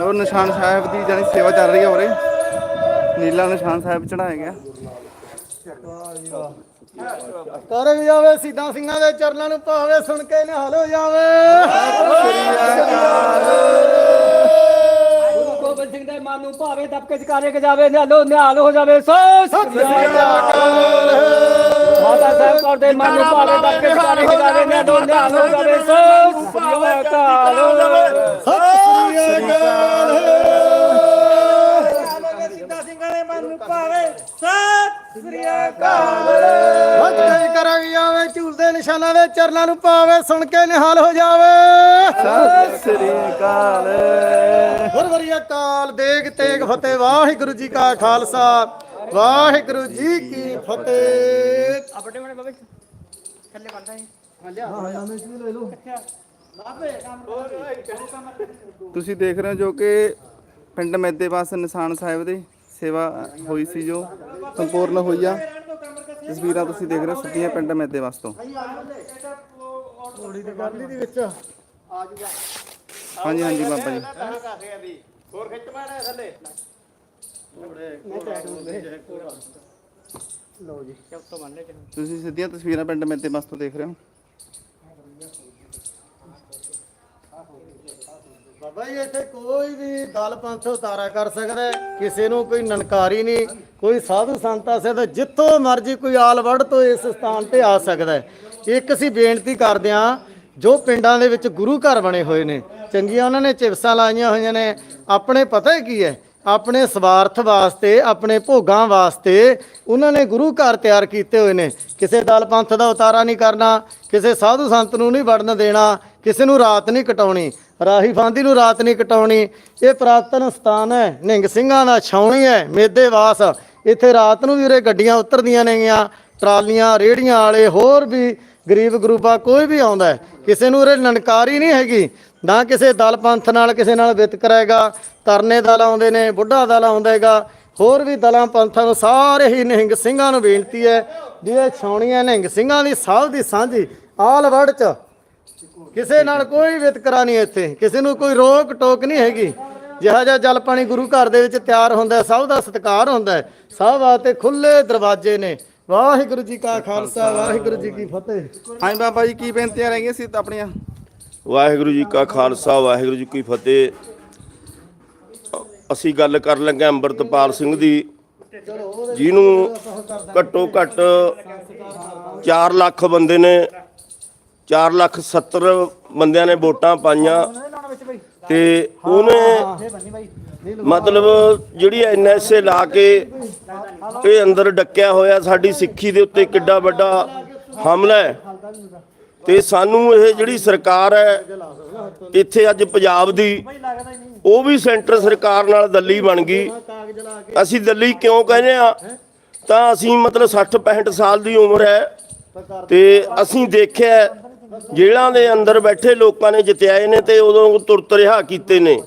ਹੋਰ ਨਿਸ਼ਾਨ ਸਾਹਿਬ ਦੀ ਜਾਨੀ ਸੇਵਾ ਚੱਲ ਰਹੀ ਹੈ ਉਰੇ। ਨੀਲਾ ਨਿਸ਼ਾਨ ਸਾਹਿਬ ਚੜਾਇਆ ਗਿਆ। ਕਰ ਵੀ ਜਾਵੇ ਸਿੱਧਾ ਸਿੰਘਾਂ ਦੇ ਚਰਨਾਂ ਨੂੰ ਭਾਵੇ ਸੁਣ ਕੇ ਨਿਹਾਲ ਹੋ ਜਾਵੇ। ਗੁਰੂ ਗੋਬਿੰਦ ਸਿੰਘ ਦੇ ਮਨ ਨੂੰ ਭਾਵੇ ਦਬਕੇ ਚਕਾਰੇ ਕੇ ਜਾਵੇ ਨਿਹਾਲੋ ਨਿਹਾਲ ਹੋ ਜਾਵੇ। ਸੋ ਸਤਿ ਸ੍ਰੀ ਅਕਾਲ। ਮਾਤਾ ਸਾਹਿਬ ਕੌਰ ਦੇ ਮਨ ਨੂੰ ਭਾਵੇ ਦਬਕੇ ਚਕਾਰੇ ਕੇ ਜਾਵੇ ਨਿਹਾਲੋ ਨਿਹਾਲ ਹੋ ਜਾਵੇ। ਸੋ ਸਤਿ ਸ੍ਰੀ ਅਕਾਲ। ਸਿੱਧਾ ਸਿੰਘਾਂ ਦੇ ਮਨ ਨੂੰ ਭਾਵੇ। ਸਤਿ ਸ੍ਰੀ ਅਕਾਲ। ਹੱਥ ਕਰਾਂਗੇ ਜਾਵੇ ਝੂਲਦੇ ਨਿਸ਼ਾਨਾਂ ਦੇ ਚਰਨਾਂ ਨੂੰ ਭਾਵੇ ਸੁਣ ਕੇ ਨਿਹਾਲ ਹੋ ਜਾਵੇ। ਸਤਿ ਸ੍ਰੀ ਅਕਾਲ। ਗੁਰਵਰੀ ਅਕਾਲ। ਦੇਗ ਤੇਗ ਫਤਿਹ। ਵਾਹਿਗੁਰੂ ਜੀ ਕਾ ਖਾਲਸਾ। ਵਾਹਿਗੁਰੂ ਜੀ ਕੀ ਫਤਿਹ। ਆ ਵੱਡੇ ਵੱਡੇ ਬਾਬੇ। ਥੱਲੇ ਬੰਦਾ ਹੈ ਤੁਸੀਂ ਦੇਖ ਰਹੇ ਹੋ ਜੋ ਕਿ ਪਿੰਡ ਮੈਦੇਵਾਸ ਨਿਸ਼ਾਨ ਸਾਹਿਬ ਦੀ ਸੇਵਾ ਹੋਈ ਸੀ ਜੋ ਸੰਪੂਰਨ ਹੋਈ ਆ। ਤਸਵੀਰਾਂ ਤੁਸੀਂ ਦੇਖ ਰਹੇ ਹੋ ਸਿੱਧੀਆਂ ਪਿੰਡ ਮੈਦੇਵਾਸ ਤੋਂ। ਥੋੜੀ ਦੀ ਗੱਲ ਹੀ ਦੀ ਵਿੱਚ ਹਾਂਜੀ ਹਾਂਜੀ ਬਾਬਾ ਜੀ। ਲਓ ਜੀ। ਤੁਸੀਂ ਸਿੱਧੀਆਂ ਤਸਵੀਰਾਂ ਪਿੰਡ ਮੈਦੇਵਾਸ ਤੋਂ ਦੇਖ ਰਹੇ ਹੋ। ਬਾਬਾ ਜੀ, ਇੱਥੇ ਕੋਈ ਵੀ ਦਲ ਪੰਥ ਉਤਾਰਾ ਕਰ ਸਕਦਾ ਕਿਸੇ ਨੂੰ ਕੋਈ ਨਨਕਾਰੀ ਨਹੀਂ, ਕੋਈ ਸਾਧੂ ਸੰਤ ਆ ਜਿੱਥੋਂ ਮਰਜ਼ੀ ਕੋਈ ਆਲਵੜ ਤੋਂ ਇਸ ਸਥਾਨ ਤੇ ਆ ਸਕਦਾ ਇੱਕ ਅਸੀਂ ਬੇਨਤੀ ਕਰਦੇ ਹਾਂ, ਜੋ ਪਿੰਡਾਂ ਦੇ ਵਿੱਚ ਗੁਰੂ ਘਰ ਬਣੇ ਹੋਏ ਨੇ, ਚੰਗੀਆਂ ਉਹਨਾਂ ਨੇ ਚਿਪਸਾਂ ਲਾਈਆਂ ਹੋਈਆਂ ਨੇ, ਆਪਣੇ ਪਤਾ ਕੀ ਹੈ ਆਪਣੇ ਸਵਾਰਥ ਵਾਸਤੇ, ਆਪਣੇ ਭੋਗਾਂ ਵਾਸਤੇ ਉਹਨਾਂ ਨੇ ਗੁਰੂ ਘਰ ਤਿਆਰ ਕੀਤੇ ਹੋਏ ਨੇ। ਕਿਸੇ ਦਲ ਪੰਥ ਦਾ ਉਤਾਰਾ ਨਹੀਂ ਕਰਨਾ, ਕਿਸੇ ਸਾਧੂ ਸੰਤ ਨੂੰ ਨਹੀਂ ਵੜਨ ਦੇਣਾ, ਕਿਸੇ ਨੂੰ ਰਾਤ ਨਹੀਂ ਕਟਾਉਣੀ, ਰਾਹੀ ਫਾਂਦੀ ਨੂੰ ਰਾਤ ਨਹੀਂ ਕਟਾਉਣੀ। ਇਹ ਪ੍ਰਾਤਨ ਸਥਾਨ ਹੈ ਨਿੰਗ ਸਿੰਘਾਂ ਦਾ ਛਾਉਣੀ ਹੈ ਮੇਦੇਵਾਸ ਇੱਥੇ ਰਾਤ ਨੂੰ ਵੀ ਉਰੇ ਗੱਡੀਆਂ ਉਤਰਦੀਆਂ ਨੇਗੀਆਂ, ਟਰਾਲੀਆਂ ਰੇੜੀਆਂ ਵਾਲੇ ਹੋਰ ਵੀ ਗਰੀਬ ਗਰੂਪਾ ਕੋਈ ਵੀ ਆਉਂਦਾ ਕਿਸੇ ਨੂੰ ਉਰੇ ਨਨਕਾਰੀ ਨਹੀਂ ਹੈਗੀ। ਨਾ ਕਿਸੇ ਦਲ ਪੰਥ ਨਾਲ ਕਿਸੇ ਨਾਲ ਵਿਤਕਰਾ ਹੈਗਾ ਤਰਨੇ ਦਲ ਆਉਂਦੇ ਨੇ, ਬੁੱਢਾ ਦਲ ਆਉਂਦਾ ਹੈਗਾ, ਹੋਰ ਵੀ ਦਲਾਂ ਪੰਥਾਂ ਨੂੰ ਸਾਰੇ ਹੀ ਨਿਹੰਗ ਸਿੰਘਾਂ ਨੂੰ ਬੇਨਤੀ ਹੈ ਵੀ ਇਹ ਛਾਉਣੀਆਂ ਨਿਹੰਗ ਸਿੰਘਾਂ ਦੀ ਸਭ ਦੀ ਸਾਂਝੀ ਆਲ ਵਰਡ ਚ ਕਿਸੇ ਨਾਲ ਕੋਈ ਵਿਤਕਰਾ ਨਹੀਂ ਇੱਥੇ, ਕਿਸੇ ਨੂੰ ਕੋਈ ਰੋਕ ਟੋਕ ਨਹੀਂ ਹੈਗੀ। ਜਿਹਾ ਜਿਹਾ ਜਲ ਪਾਣੀ ਗੁਰੂ ਘਰ ਦੇ ਵਿੱਚ ਤਿਆਰ ਹੁੰਦਾ ਸਭ ਦਾ ਸਤਿਕਾਰ ਹੁੰਦਾ ਸਭ ਵਾਸਤੇ ਖੁੱਲੇ ਦਰਵਾਜ਼ੇ ਨੇ। ਵਾਹਿਗੁਰੂ ਜੀ ਕਾ ਖਾਲਸਾ, ਵਾਹਿਗੁਰੂ ਜੀ ਕੀ ਫਤਿਹ। ਹਾਂਜੀ ਬਾਬਾ ਜੀ, ਕੀ ਬੇਨਤੀਆਂ ਰਹਿ ਗਈਆਂ ਸੀ ਆਪਣੀਆਂ? ਵਾਹਿਗੁਰੂ ਜੀ ਕਾ ਖਾਲਸਾ, ਵਾਹਿਗੁਰੂ ਜੀ ਕੀ ਫਤਿਹ। ਅਸੀਂ ਗੱਲ ਕਰਨ ਲੱਗੇ ਅੰਮ੍ਰਿਤਪਾਲ ਸਿੰਘ ਦੀ, ਜਿਹਨੂੰ ਘੱਟੋ ਘੱਟ 4 ਲੱਖ ਬੰਦੇ ਨੇ 4 ਲੱਖ 70 ਬੰਦਿਆਂ ਨੇ ਵੋਟਾਂ ਪਾਈਆਂ ਤੇ ਉਹਨੇ ਮਤਲਬ ਜਿਹੜੀ ਐਨਐਸਏ ਲਾ ਕੇ ਇਹ ਅੰਦਰ ਡੱਕਿਆ ਹੋਇਆ, ਸਾਡੀ ਸਿੱਖੀ ਦੇ ਉੱਤੇ ਕਿੱਡਾ ਵੱਡਾ ਹਮਲਾ ਹੈ। ਤੇ ਸਾਨੂੰ ਇਹ ਜਿਹੜੀ ਸਰਕਾਰ ਹੈ, ਇੱਥੇ ਅੱਜ ਪੰਜਾਬ ਦੀ, ਉਹ ਵੀ ਸੈਂਟਰ ਸਰਕਾਰ ਨਾਲ ਦੱਲੀ ਬਣ ਗਈ। ਅਸੀਂ ਦੱਲੀ ਕਿਉਂ ਕਹਿੰਦੇ ਆ ਤਾਂ ਅਸੀਂ ਮਤਲਬ 60 65 ਸਾਲ ਦੀ ਉਮਰ ਹੈ ਤੇ ਅਸੀਂ ਦੇਖਿਆ ਜੇਲ੍ਹਾਂ ਦੇ ਅੰਦਰ ਬੈਠੇ ਲੋਕਾਂ ਨੇ ਜਿੱਤਿਆਏ ਨੇ ਤੇ ਉਦੋਂ ਤੁਰਤ ਰਿਹਾ ਕੀਤੇ ਨੇ।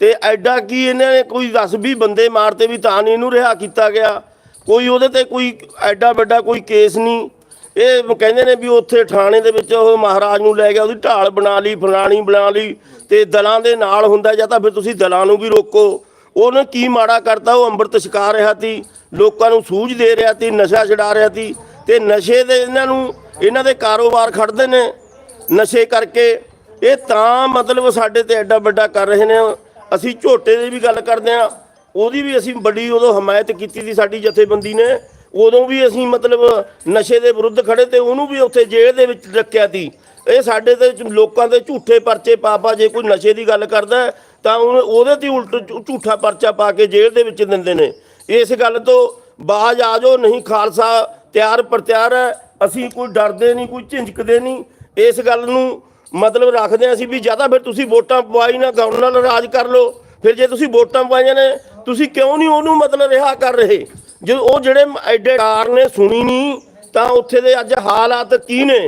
ਤੇ ਐਡਾ ਕੀ ਇਹਨਾਂ ਨੇ ਕੋਈ 10 20 ਬੰਦੇ ਮਾਰਤੇ ਵੀ ਤਾਂ ਨਹੀਂ ਇਹਨੂੰ ਰਿਹਾ ਕੀਤਾ ਗਿਆ। ਕੋਈ ਉਹਦੇ ਤੇ ਕੋਈ ਐਡਾ ਵੱਡਾ ਕੋਈ ਕੇਸ ਨਹੀਂ। ਇਹ ਕਹਿੰਦੇ ਨੇ ਵੀ ਉੱਥੇ ਥਾਣੇ ਦੇ ਵਿੱਚ ਉਹ ਮਹਾਰਾਜ ਨੂੰ ਲੈ ਗਿਆ, ਉਹਦੀ ਢਾਲ ਬਣਾ ਲਈ, ਫਲਾਣੀ ਬਣਾ ਲਈ, ਤੇ ਦਲਾਂ ਦੇ ਨਾਲ ਹੁੰਦਾ ਜਾਂ ਤਾਂ ਫਿਰ ਤੁਸੀਂ ਦਲਾਂ ਨੂੰ ਵੀ ਰੋਕੋ। ਉਹਨੇ ਕੀ ਮਾੜਾ ਕਰਤਾ, ਉਹ ਅੰਮ੍ਰਿਤ ਛਕਾ ਰਿਹਾ ਸੀ, ਲੋਕਾਂ ਨੂੰ ਸੂਝ ਦੇ ਰਿਹਾ ਸੀ, ਨਸ਼ਾ ਛਡਾ ਰਿਹਾ ਸੀ, ਤੇ ਨਸ਼ੇ ਦੇ ਇਹਨਾਂ ਨੂੰ, ਇਹਨਾਂ ਦੇ ਕਾਰੋਬਾਰ ਖੜਦੇ ਨੇ ਨਸ਼ੇ ਕਰਕੇ। ਇਹ ਤਾਂ ਮਤਲਬ ਸਾਡੇ ਤੇ ਐਡਾ ਵੱਡਾ ਕਰ ਰਹੇ ਨੇ, ਅਸੀਂ ਝੋਟੇ ਦੀ ਵੀ ਗੱਲ ਕਰਦੇ ਆ ਉਹਦੀ ਵੀ ਅਸੀਂ ਬੜੀ ਉਦੋਂ ਹਮਾਇਤ ਕੀਤੀ ਸੀ ਸਾਡੀ ਜਥੇਬੰਦੀ ਨੇ ਉਦੋਂ ਵੀ ਅਸੀਂ ਮਤਲਬ ਨਸ਼ੇ ਦੇ ਵਿਰੁੱਧ ਖੜੇ ਤੇ ਉਹਨੂੰ ਵੀ ਉੱਥੇ ਜੇਲ੍ਹ ਦੇ ਵਿੱਚ ਰੱਖਿਆ ਸੀ। ਇਹ ਸਾਡੇ ਤੇ ਲੋਕਾਂ ਦੇ ਝੂਠੇ ਪਰਚੇ ਪਾ ਪਾ ਜੇ ਕੋਈ ਨਸ਼ੇ ਦੀ ਗੱਲ ਕਰਦਾ ਤਾਂ ਉਹਨੂੰ- ਉਹਦੇ ਤੇ ਉਲਟ ਝੂਠਾ ਪਰਚਾ ਪਾ ਕੇ ਜੇਲ੍ਹ ਦੇ ਵਿੱਚ ਦਿੰਦੇ ਨੇ। ਇਸ ਗੱਲ ਤੋਂ ਬਾਜ ਆ ਜਾਓ, ਨਹੀਂ ਖਾਲਸਾ ਤਿਆਰ ਪ੍ਰਤਿਆਰ ਹੈ, ਅਸੀਂ ਕੋਈ ਡਰਦੇ ਨਹੀਂ, ਕੋਈ ਝਿੰਜਕਦੇ ਨਹੀਂ। ਇਸ ਗੱਲ ਨੂੰ ਮਤਲਬ ਰੱਖਦੇ ਹਾਂ ਅਸੀਂ ਵੀ ਜ਼ਿਆਦਾ ਫਿਰ ਤੁਸੀਂ ਵੋਟਾਂ ਪਵਾਈ ਨਾ ਗਵਰਨਰ ਨਾਲ ਰਾਜ ਕਰ ਲਓ। ਫਿਰ ਜੇ ਤੁਸੀਂ ਵੋਟਾਂ ਪਵਾਈਆਂ ਨੇ, ਤੁਸੀਂ ਕਿਉਂ ਨਹੀਂ ਉਹਨੂੰ ਮਤਲਬ ਰਿਹਾ ਕਰ ਰਹੇ? ਜੇ ਉਹ ਜਿਹੜੇ ਐਡੇ ਕਾਰ ਨੇ ਸੁਣੀ ਨਹੀਂ ਤਾਂ ਉੱਥੇ ਦੇ ਅੱਜ ਹਾਲਾਤ ਕੀ ਨੇ?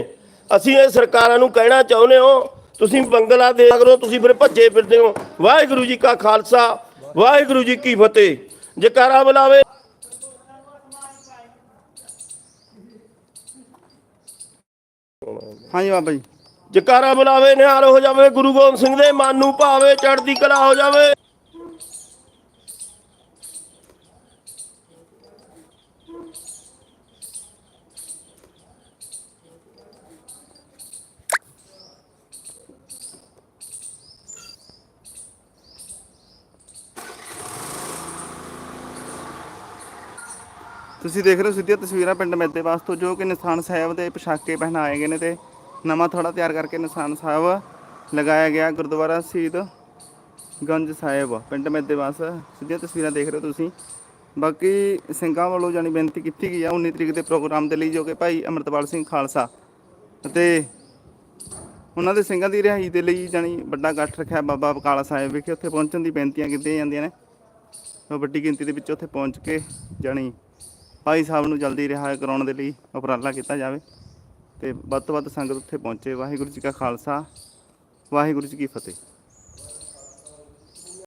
ਅਸੀਂ ਇਹ ਸਰਕਾਰਾਂ ਨੂੰ ਕਹਿਣਾ ਚਾਹੁੰਦੇ ਹਾਂ ਤੁਸੀਂ ਬੰਗਲਾ ਦੇ ਕਰੋ ਤੁਸੀਂ ਫਿਰ ਭੱਜੇ ਫਿਰਦੇ ਹੋ। ਵਾਹਿਗੁਰੂ ਜੀ ਕਾ ਖਾਲਸਾ ਵਾਹਿਗੁਰੂ ਜੀ ਕੀ ਫਤਿਹ। ਜਕਾਰਾ ਬੁਲਾਵੇ। ਹਾਂਜੀ ਬਾਬਾ ਜੀ। ਜਕਾਰਾ ਬੁਲਾਵੇ ਨਿਹਾਲ ਹੋ ਜਾਵੇ ਗੁਰੂ ਗੋਬਿੰਦ ਸਿੰਘ ਦੇ ਮਨ ਨੂੰ ਭਾਵੇ ਚੜ੍ਹਦੀ ਕਲਾ ਹੋ ਜਾਵੇ। ਤੁਸੀਂ ਦੇਖ ਰਹੇ ਹੋ ਸਿੱਧੀਆਂ ਤਸਵੀਰਾਂ ਪਿੰਡ ਮੈਦੇਵਾਸ ਤੋਂ ਜੋ ਕਿ ਨਿਸ਼ਾਨ ਸਾਹਿਬ ਦੇ ਪੋਸ਼ਾਕੇ ਪਹਿਨਾਏ ਗਏ ਨੇ ਤੇ ਨਵਾਂ ਥੋੜਾ ਤਿਆਰ ਕਰਕੇ ਨਿਸ਼ਾਨ ਸਾਹਿਬ ਲਗਾਇਆ ਗਿਆ ਗੁਰਦੁਆਰਾ ਸ਼ਹੀਦ ਗੰਜ ਸਾਹਿਬ, ਪਿੰਡ ਮੈਦੇਵਾਸ ਸਿੱਧੀਆਂ ਤਸਵੀਰਾਂ ਦੇਖ ਰਹੇ ਹੋ ਤੁਸੀਂ। ਬਾਕੀ ਸਿੰਘਾਂ ਵੱਲੋਂ ਜਾਨੀ ਬੇਨਤੀ ਕੀਤੀ ਗਈ ਆ 19 ਤਰੀਕ ਦੇ ਪ੍ਰੋਗਰਾਮ ਦੇ ਲਈ, ਜੋ ਕਿ ਭਾਈ ਅਮਰਤਪਾਲ ਸਿੰਘ ਖਾਲਸਾ ਅਤੇ ਉਹਨਾਂ ਦੇ ਸਿੰਘਾਂ ਦੀ ਰਿਹਾਈ ਦੇ ਲਈ ਜਾਨੀ ਵੱਡਾ ਇਕੱਠ ਰੱਖਿਆ ਬਾਬਾ ਬਕਾਲਾ ਸਾਹਿਬ ਵਿਖੇ। ਉੱਥੇ ਪਹੁੰਚਣ ਦੀ ਬੇਨਤੀਆਂ ਕੀਤੀਆਂ ਜਾਂਦੀਆਂ ਨੇ। ਵੱਡੀ ਗਿਣਤੀ ਦੇ ਵਿੱਚ ਉੱਥੇ ਪਹੁੰਚ ਕੇ ਜਾਣੀ ਭਾਈ ਸਾਹਿਬ ਨੂੰ ਜਲਦੀ ਰਿਹਾ ਕਰਾਉਣ ਦੇ ਲਈ ਉਪਰਾਲਾ ਕੀਤਾ ਜਾਵੇ ਤੇ ਵੱਧ ਤੋਂ ਵੱਧ ਸੰਗਤ ਉੱਥੇ ਪਹੁੰਚੇ। ਵਾਹਿਗੁਰੂ ਜੀ ਕਾ ਖਾਲਸਾ, ਵਾਹਿਗੁਰੂ ਜੀ ਕੀ ਫਤਿਹ।